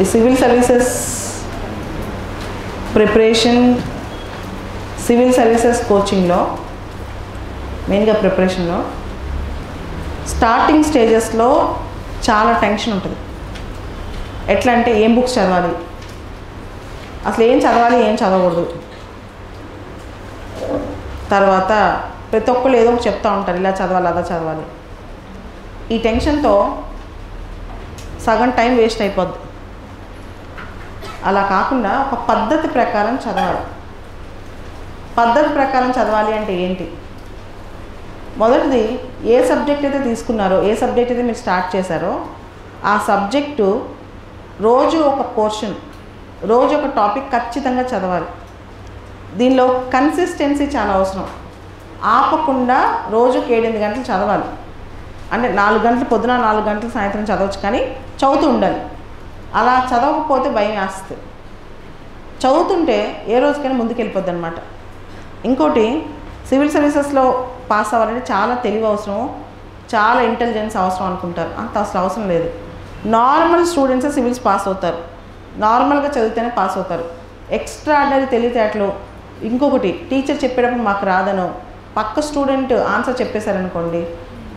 ఈ civil services preparation civil services కోచింగ్లో మెయిన్గా ప్రిపరేషన్లో స్టార్టింగ్ స్టేజెస్లో చాలా టెన్షన్ ఉంటుంది. ఎట్లా అంటే ఏం బుక్స్ చదవాలి? అసలు ఏం చదవాలి ఏం చదవకూడదు. తర్వాత ప్రతి ఒక్కళ్ళు ఏదో ఒకటి చెప్తూ ఉంటారు ఇలా చదవాలి అలా చదవాలి. ఈ టెన్షన్తో సగం టైం వేస్ట్ అయిపోద్ది. అలా కాకుండా ఒక పద్ధతి ప్రకారం చదవాలి. పద్ధతి ప్రకారం చదవాలి అంటే ఏంటి? మొదటిది ఏ సబ్జెక్ట్ అయితే తీసుకున్నారో ఏ సబ్జెక్ట్ అయితే మీరు స్టార్ట్ చేశారో ఆ సబ్జెక్టు రోజు ఒక పోర్షన్ రోజు ఒక టాపిక్ ఖచ్చితంగా చదవాలి. దీనిలో కన్సిస్టెన్సీ చాలా అవసరం. ఆపకుండా రోజుకి ఏడెనిమిది గంటలు చదవాలి. అంటే నాలుగు గంటలు పొద్దున నాలుగు గంటలు సాయంత్రం చదవచ్చు కానీ చదువుతూ ఉండాలి. అలా చదవకపోతే భయం వేస్తుంది. చదువుతుంటే ఏ రోజుకైనా ముందుకెళ్ళిపోద్ది అనమాట ఇంకోటి సివిల్ సర్వీసెస్లో పాస్ అవ్వాలంటే చాలా తెలివి అవసరం చాలా ఇంటెలిజెన్స్ అవసరం అనుకుంటారు. అంత అసలు అవసరం లేదు. నార్మల్ స్టూడెంట్సే సివిల్స్ పాస్ అవుతారు. నార్మల్గా చదివితేనే పాస్ అవుతారు. ఎక్స్ట్రా ఆర్డినరీ తెలివితేటలు. ఇంకొకటి టీచర్ చెప్పేటప్పుడు మాకు రాదను. పక్క స్టూడెంట్ ఆన్సర్ చెప్పేశారనుకోండి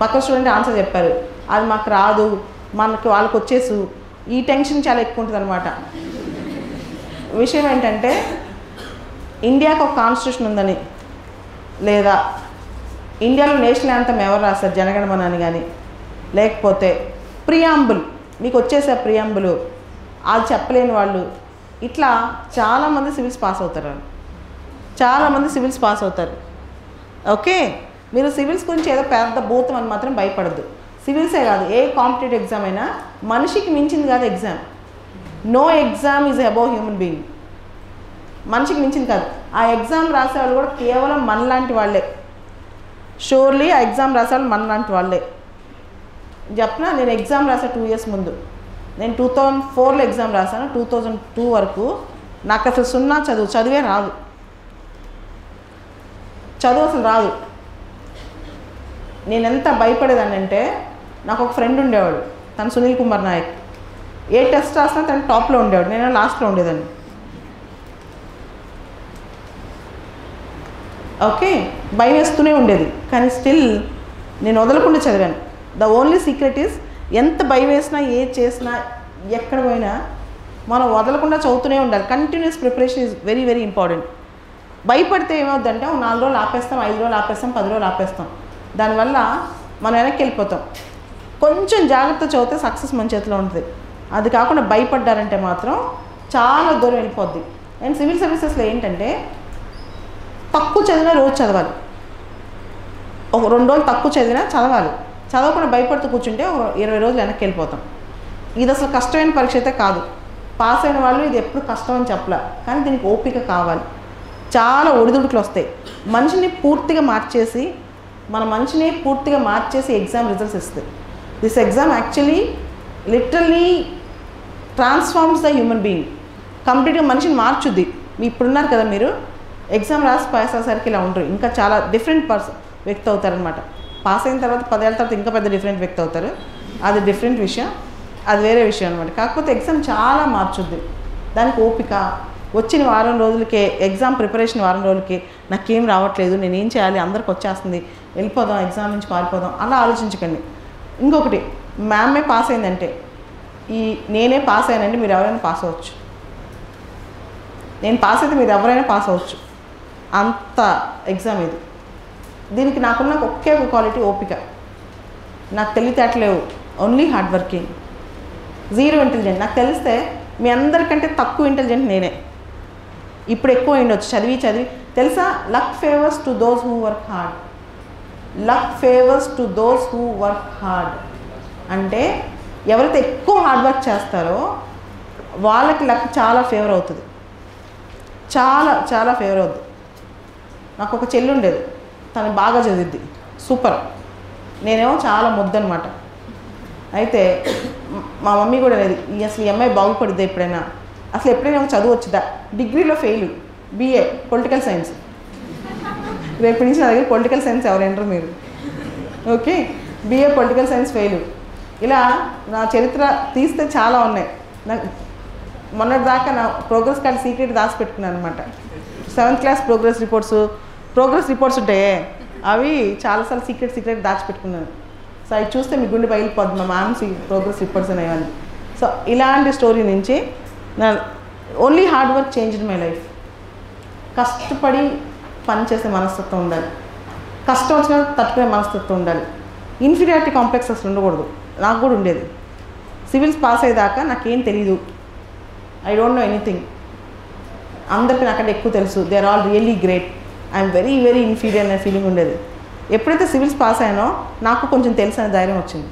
పక్క స్టూడెంట్ ఆన్సర్ చెప్పారు. అది మాకు రాదు. మనకి వాళ్ళకి వచ్చేసు ఈ టెన్షన్ చాలా ఎక్కువ ఉంటుంది అనమాట విషయం ఏంటంటే ఇండియాకు ఒక కాన్స్టిట్యూషన్ ఉందని లేదా ఇండియాలో నేషనల్ యాంథమ్ ఎవరు రాస్తారు? జనగణమన అని కానీ లేకపోతే ప్రియాంబుల్ మీకు వచ్చేసే ప్రియాంబులు అది చెప్పలేని వాళ్ళు ఇట్లా చాలామంది సివిల్స్ పాస్ అవుతారు చాలామంది సివిల్స్ పాస్ అవుతారు. ఓకే? మీరు సివిల్స్ గురించి ఏదో పెద్ద భూతం అని మాత్రం భయపడద్దు. సివిల్సే కాదు ఏ కాంపిటేటివ్ ఎగ్జామ్ అయినా మనిషికి మించింది కాదు exam. No exam is above human being. మనిషికి మించింది కాదు. ఆ ఎగ్జామ్ రాసే వాళ్ళు కూడా కేవలం మనలాంటి వాళ్ళే. షూర్లీ ఆ ఎగ్జామ్ రాసేవాళ్ళు మనలాంటి వాళ్ళే. చెప్పిన? నేను ఎగ్జామ్ రాసా టూ ఇయర్స్ ముందు. నేను టూ థౌజండ్ ఫోర్లో ఎగ్జామ్ రాశాను. టూ థౌజండ్ టూ వరకు నాకు అసలు సున్నా చదువు చదివే రాదు. చదువు అసలు రాదు. నేను ఎంత భయపడేదాన్ని అంటే నాకు ఒక ఫ్రెండ్ ఉండేవాడు తను సునీల్ కుమార్ నాయక్. ఏ టెస్ట్ రాసినా తను టాప్లో ఉండేవాడు నేను లాస్ట్లో ఉండేదాన్ని. ఓకే భయం వేస్తూనే ఉండేది కానీ స్టిల్ నేను వదలకుండా చదివాను. ద ఓన్లీ సీక్రెట్ ఈస్ ఎంత భయం వేసినా ఏ చేసినా ఎక్కడ పోయినా మనం వదలకుండా చదువుతూనే ఉండాలి. Continuous preparation is very very important భయపడితే ఏమవుద్దంటే నాలుగు రోజులు ఆపేస్తాం ఐదు రోజులు ఆపేస్తాం పది రోజులు ఆపేస్తాం. దానివల్ల మనం వెనక్కి వెళ్ళిపోతాం. కొంచెం జాగ్రత్త చదివితే సక్సెస్ మన చేతిలో ఉంటుంది. అది కాకుండా భయపడ్డారంటే మాత్రం చాలా దూరం వెళ్ళిపోద్ది. అండ్ సివిల్ సర్వీసెస్లో ఏంటంటే తక్కువ చదివినా రోజు చదవాలి. ఒక రెండు రోజులు తక్కువ చదివినా చదవాలి. చదవకుండా భయపడుతూ కూర్చుంటే ఒక ఇరవై రోజులు వెనక్కి వెళ్ళిపోతాం. ఇది అసలు కష్టమైన పరీక్ష అయితే కాదు. పాస్ అయిన వాళ్ళు ఇది ఎప్పుడు కష్టం అని చెప్పలే. కానీ దీనికి ఓపిక కావాలి. చాలా ఒడిదుడుకులు వస్తాయి. మనిషిని పూర్తిగా మార్చేసి మన మనిషిని పూర్తిగా మార్చేసి ఎగ్జామ్ రిజల్ట్స్ ఇస్తాయి. This exam actually literally transforms the human being కంప్లీట్గా మనిషిని మార్చుద్ది. మీ ఇప్పుడున్నారు కదా మీరు. ఎగ్జామ్ రాసి పాస్ అయ్యేసరికి ఇలా ఉండరు. ఇంకా చాలా డిఫరెంట్ పర్సన్ వ్యక్తి అవుతారనమాట పాస్ అయిన తర్వాత పదేళ్ళ తర్వాత ఇంకా పెద్ద డిఫరెంట్ వ్యక్తి అవుతారు. అది డిఫరెంట్ విషయం. అది వేరే విషయం అనమాట కాకపోతే ఎగ్జామ్ చాలా మార్చుద్ది. దానికి ఓపిక. వచ్చిన వారం రోజులకే ఎగ్జామ్ ప్రిపరేషన్ వారం రోజులకి నాకేం రావట్లేదు. నేను ఏం చేయాలి? అందరికి వచ్చేస్తుంది. వెళ్ళిపోదాం ఎగ్జామ్ నుంచి పారిపోదాం. అలా ఆలోచించకండి. ఇంకొకటి మ్యామే పాస్ అయిందంటే ఈ నేనే పాస్ అయ్యానంటే మీరు ఎవరైనా పాస్ అవ్వచ్చు. నేను పాస్ అయితే మీరు ఎవరైనా పాస్ అవ్వచ్చు. అంత ఎగ్జామ్ ఇది. దీనికి నాకున్న ఒకే ఒక క్వాలిటీ ఓపిక. నాకు తెలివితేటలేవు. Only hard working zero intelligent నాకు తెలిస్తే మీ అందరికంటే తక్కువ ఇంటెలిజెంట్ నేనే. ఇప్పుడు ఎక్కువ ఉండొచ్చు చదివి చదివి. తెలుసా? Luck favours to those who work hard luck favours to those who work hard అంటే ఎవరైతే ఎక్కువ హార్డ్ వర్క్ చేస్తారో వాళ్ళకి లక్ చాలా ఫేవర్ అవుతుంది. చాలా చాలా ఫేవర్ అవుతుంది నాకు ఒక చెల్లి ఉండేది. తను బాగా చదివిద్ది. సూపర్ నేనేమో చాలా ముద్దనమాట అయితే మా మమ్మీ కూడా లేదు. ఈ అసలు ఈ అమ్మాయి బాగుపడుద్ది ఎప్పుడైనా? అసలు ఎప్పుడైనా చదువు వచ్చిందా డిగ్రీలో ఫెయిల్ బీఏ పొలిటికల్ సైన్స్ రేపు నుంచి నా దగ్గర పొలిటికల్ సైన్స్ ఎవరంటారు మీరు. Okay? BA political science fail ఇలా నా చరిత్ర తీస్తే చాలా ఉన్నాయి. నాకు మొన్నటి దాకా నా ప్రోగ్రెస్ కార్డ్ సీక్రెట్ దాచిపెట్టుకున్నాను అనమాట seventh class progress reports progress reports ఉంటాయే. అవి చాలాసార్లు సీక్రెట్ సీక్రెట్ దాచిపెట్టుకున్నాను. సో అవి చూస్తే మీ గుండె బయలుపోద్ది మా మ్యామ్ ప్రోగ్రెస్ రిపోర్ట్స్ అనేవాళ్ళు సో ఇలాంటి స్టోరీ నుంచి నా only hard work changed my life కష్టపడి పనిచేసే మనస్తత్వం ఉండాలి. కష్టం వచ్చినా తట్టుకునే మనస్తత్వం ఉండాలి. ఇన్ఫీరియారిటీ కాంప్లెక్స్ అసలు ఉండకూడదు. నాకు కూడా ఉండేది. సివిల్స్ పాస్ అయ్యేదాకా నాకేం తెలీదు. I don't know anything. అందరికీ నాకంటే ఎక్కువ తెలుసు. They are all really great. I'm very very inferior అనే ఫీలింగ్ ఉండేది. ఎప్పుడైతే సివిల్స్ పాస్ అయ్యానో నాకు కొంచెం తెలుసు అనే ధైర్యం వచ్చింది.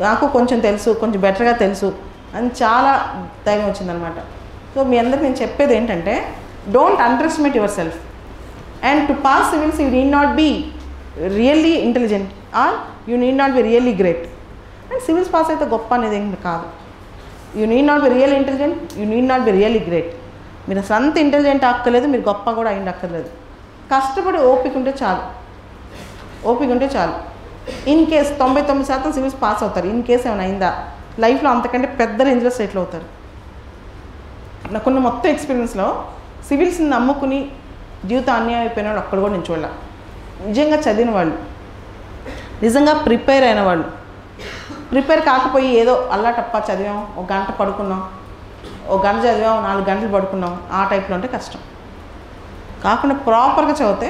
నాకు కొంచెం తెలుసు కొంచెం బెటర్గా తెలుసు అని చాలా ధైర్యం వచ్చిందనమాట. సో మీ అందరికి నేను చెప్పేది ఏంటంటే don't underestimate yourself. And to pass civils you need not be really intelligent or you need not be really great and civils pass అయితే గొప్ప అనేది ఏం కాదు. You need not be real intelligent you need not be really great మీరు అసలు అంత intelligent అక్కర్లేదు మీరు గొప్ప కూడా అయింది అక్కర్లేదు. కష్టపడి ఓపిక ఉంటే చాలు. ఓపిక ఉంటే చాలు. ఇన్ కేస్ తొంభై తొమ్మిది శాతం సివిల్స్ పాస్ అవుతారు. ఇన్ కేస్ ఏమైనా అయిందా? లైఫ్లో అంతకంటే పెద్ద రేంజ్లో సెటిల్ అవుతారు. నాకున్న మొత్తం ఎక్స్పీరియన్స్లో సివిల్స్ని నమ్ముకుని జీవితం అన్యాయం అయిపోయిన వాళ్ళు అక్కడ కూడా నేను చూడాల నిజంగా చదివిన వాళ్ళు నిజంగా ప్రిపేర్ అయిన వాళ్ళు. ప్రిపేర్ కాకపోయి ఏదో అల్లాటప్ప చదివాం ఒక గంట పడుకున్నాం ఒక గంట చదివాం నాలుగు గంటలు పడుకున్నాం ఆ టైప్లో ఉంటే కష్టం. కాకుండా ప్రాపర్గా చదివితే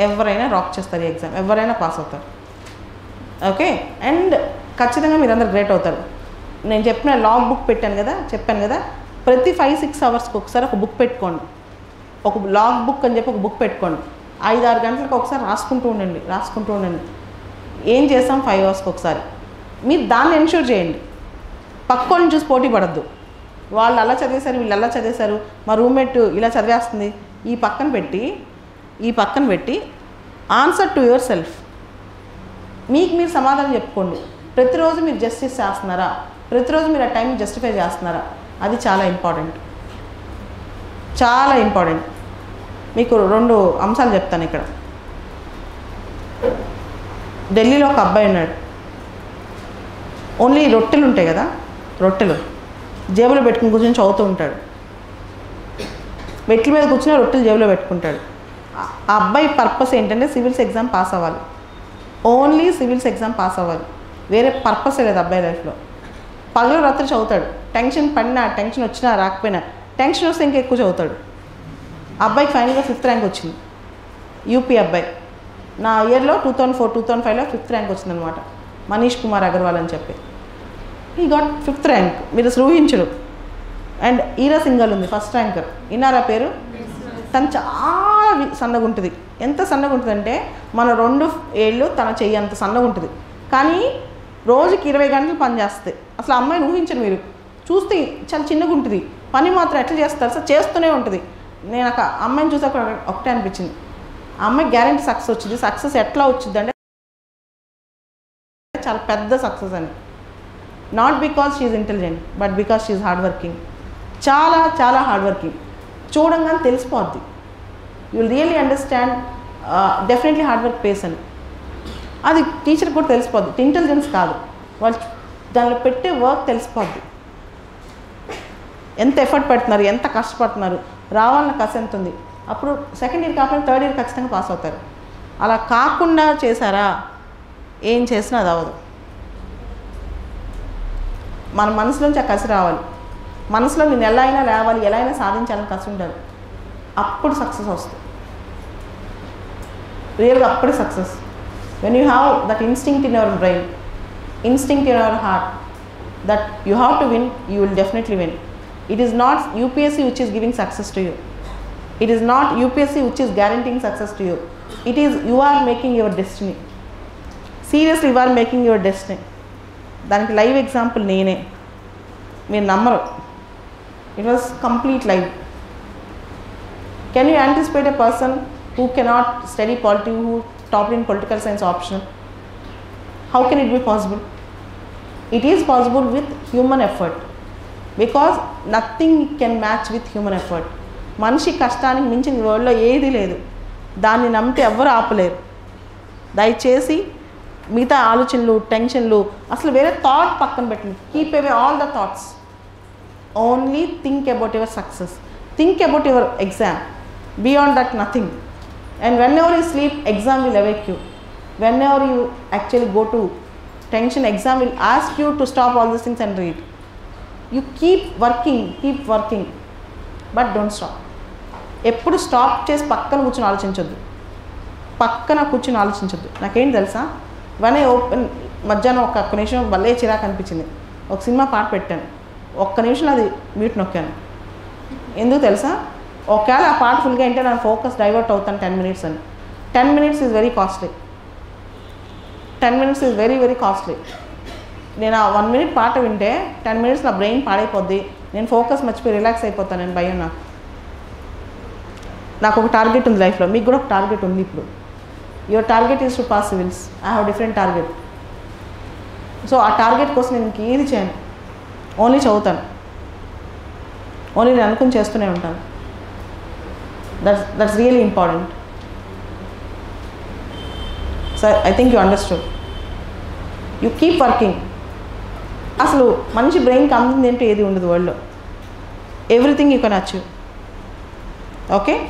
ఎవరైనా రాక్ చేస్తారు ఈ ఎగ్జామ్ ఎవరైనా పాస్ అవుతారు. ఓకే? అండ్ ఖచ్చితంగా మీరు అందరు గ్రేట్ అవుతారు. నేను చెప్పిన లాగ్ బుక్ పెట్టాను కదా చెప్పాను కదా ప్రతి ఫైవ్ సిక్స్ అవర్స్కి ఒకసారి ఒక బుక్ పెట్టుకోండి. ఒక లాగ్ బుక్ అని చెప్పి ఒక బుక్ పెట్టుకోండి. ఐదు ఆరు గంటలకు ఒకసారి రాసుకుంటూ ఉండండి రాసుకుంటూ ఉండండి. ఏం చేస్తాం? ఫైవ్ అవర్స్కి ఒకసారి. మీరు దాన్ని ఎన్షూర్ చేయండి. పక్కోని చూసి పోటీ పడద్దు. వాళ్ళు అలా చదివేశారు వీళ్ళు అలా చదివేశారు మా రూమ్మేట్ ఇలా చదివేస్తుంది. ఈ పక్కన పెట్టి ఈ పక్కన పెట్టి ఆన్సర్ టు యువర్ సెల్ఫ్ మీకు మీరు సమాధానం చెప్పుకోండి. ప్రతిరోజు మీరు జస్టిస్ చేస్తున్నారా? ప్రతిరోజు మీరు ఆ టైం జస్టిఫై చేస్తున్నారా? అది చాలా ఇంపార్టెంట్ చాలా ఇంపార్టెంట్ మీకు రెండు అంశాలు చెప్తాను ఇక్కడ. ఢిల్లీలో ఒక అబ్బాయి ఉన్నాడు. ఓన్లీ రొట్టెలు ఉంటాయి కదా రొట్టెలు. జేబులో పెట్టుకుని కూర్చొని చదువుతూ ఉంటాడు. మెట్ల మీద కూర్చుని రొట్టెలు జేబులో పెట్టుకుంటాడు. ఆ అబ్బాయి పర్పస్ ఏంటంటే సివిల్స్ ఎగ్జామ్ పాస్ అవ్వాలి. ఓన్లీ సివిల్స్ ఎగ్జామ్ పాస్ అవ్వాలి. వేరే పర్పస్ లేదు అబ్బాయి లైఫ్లో. పగలు రాత్రి చదువుతాడు. టెన్షన్ పడినా టెన్షన్ వచ్చినా రాకపోయినా టెన్షన్ వస్తే ఇంకా ఎక్కువ చదువుతాడు. అబ్బాయికి ఫైనల్గా ఫిఫ్త్ ర్యాంక్ వచ్చింది. యూపీ అబ్బాయి. నా ఇయర్లో two thousand four two thousand ఫైవ్లో ఫిఫ్త్ ర్యాంక్ వచ్చిందనమాట. మనీష్ కుమార్ అగర్వాల్ అని చెప్పి. ఈ గాట్ ఫిఫ్త్ ర్యాంక్ మీరు అసలు ఊహించరు అండ్ ఈరా సింగల్ ఉంది ఫస్ట్ ర్యాంకర్ ఇన్నారా పేరు? తను చాలా సన్నగా ఉంటుంది ఎంత సన్నగా ఉంటుందంటే మన రెండు ఏళ్ళు తన చెయ్యి అంత సన్నగా ఉంటుంది కానీ రోజుకి ఇరవై గంటలు పని చేస్తుంది. అసలు ఆ అమ్మాయిని ఊహించరు మీరు. చూస్తే చాలా చిన్నగా ఉంటుంది పని మాత్రం ఎట్లా చేస్తారు? సార్ చేస్తూనే ఉంటుంది. నేను ఒక అమ్మాయిని చూసాక ఒకటే అనిపించింది. అమ్మాయి గ్యారంటీ సక్సెస్ వచ్చింది. సక్సెస్ ఎట్లా వచ్చింది అంటే చాలా పెద్ద సక్సెస్ అని. Not because she's intelligent but because she's hard working చాలా చాలా హార్డ్ వర్కింగ్ చూడంగానే తెలిసిపోద్ది. You really understand definitely hard work pays అని. అది టీచర్కి కూడా తెలిసిపోద్ది. ఇంటెలిజెన్స్ కాదు. వాళ్ళు దానిలో పెట్టే వర్క్ తెలిసిపోద్ది. ఎంత ఎఫర్ట్ పెడుతున్నారు ఎంత కష్టపడుతున్నారు. రావాలన్న కసి ఎంత ఉంది? అప్పుడు సెకండ్ ఇయర్ కాకుండా థర్డ్ ఇయర్ ఖచ్చితంగా పాస్ అవుతారు. అలా కాకుండా చేశారా? ఏం చేసినా అది అవ్వదు. మన మనసులోంచి ఆ కసి రావాలి. మనసులో నేను ఎలా అయినా లేవాలి ఎలా అయినా సాధించాలని కసి ఉండాలి అప్పుడు సక్సెస్ వస్తుంది. రియల్గా అప్పుడే success when you have that instinct in our brain instinct in our heart that you have to win you will definitely win it is not UPSC which is giving success to you it is not UPSC which is guaranteeing success to you it is you are making your destiny seriously you are making your destiny దానికి live example నేనే మీరు నమ్మరు it was complete live can you anticipate a person who cannot study polity who top in political science option how can it be possible it is possible with human effort because nothing can match with human effort మనిషి కష్టానికి మించిన వరల్డ్లో ఏది లేదు. దాన్ని నమ్మితే ఎవ్వరు ఆపలేరు. దయచేసి మిగతా ఆలోచనలు టెన్షన్లు అసలు వేరే థాట్ పక్కన పెట్టండి. Keep away all the thoughts only think about your success think about your exam beyond that nothing and whenever you sleep exam will awake you whenever you actually go to tension exam will ask you to stop all this things and read you keep working keep working but don't stop ఎప్పుడు stop చేసి పక్కన కూర్చొని ఆలోచించొద్దు. పక్కన కూర్చొని ఆలోచించొద్దు. నాకేం తెలుసా? వనే open మధ్యాహ్నం ఒక ఒక్క నిమిషం భలే చిరాకు అనిపించింది. ఒక సినిమా పాట పెట్టాను. ఒక్క నిమిషం అది మ్యూట్ నొక్కాను. ఎందుకు తెలుసా? ఒకవేళ ఆ పాట ఫుల్గా అంటే నా ఫోకస్ డైవర్ట్ అవుతాను టెన్ మినిట్స్ అని. Ten minutes is very costly ten minutes is very very costly నేను ఆ వన్ మినిట్ పాట వింటే టెన్ మినిట్స్ నా బ్రెయిన్ పాడైపోద్ది. నేను ఫోకస్ మర్చిపోయి రిలాక్స్ అయిపోతాను నేను భయం నాకు. నాకు ఒక టార్గెట్ ఉంది లైఫ్లో మీకు కూడా ఒక టార్గెట్ ఉంది ఇప్పుడు. Your target is to pass civils I have different target so ఆ టార్గెట్ కోసం నేను ఇంక ఏది చేయను. ఓన్లీ చదువుతాను. ఓన్లీ నేను అనుకుని చేస్తూనే ఉంటాను. That's that's really important so I think you understood you keep working అసలు మనిషి బ్రెయిన్కి అందింది ఏంటో ఏది ఉండదు వరల్డ్లో. Everything you can achieve. Okay?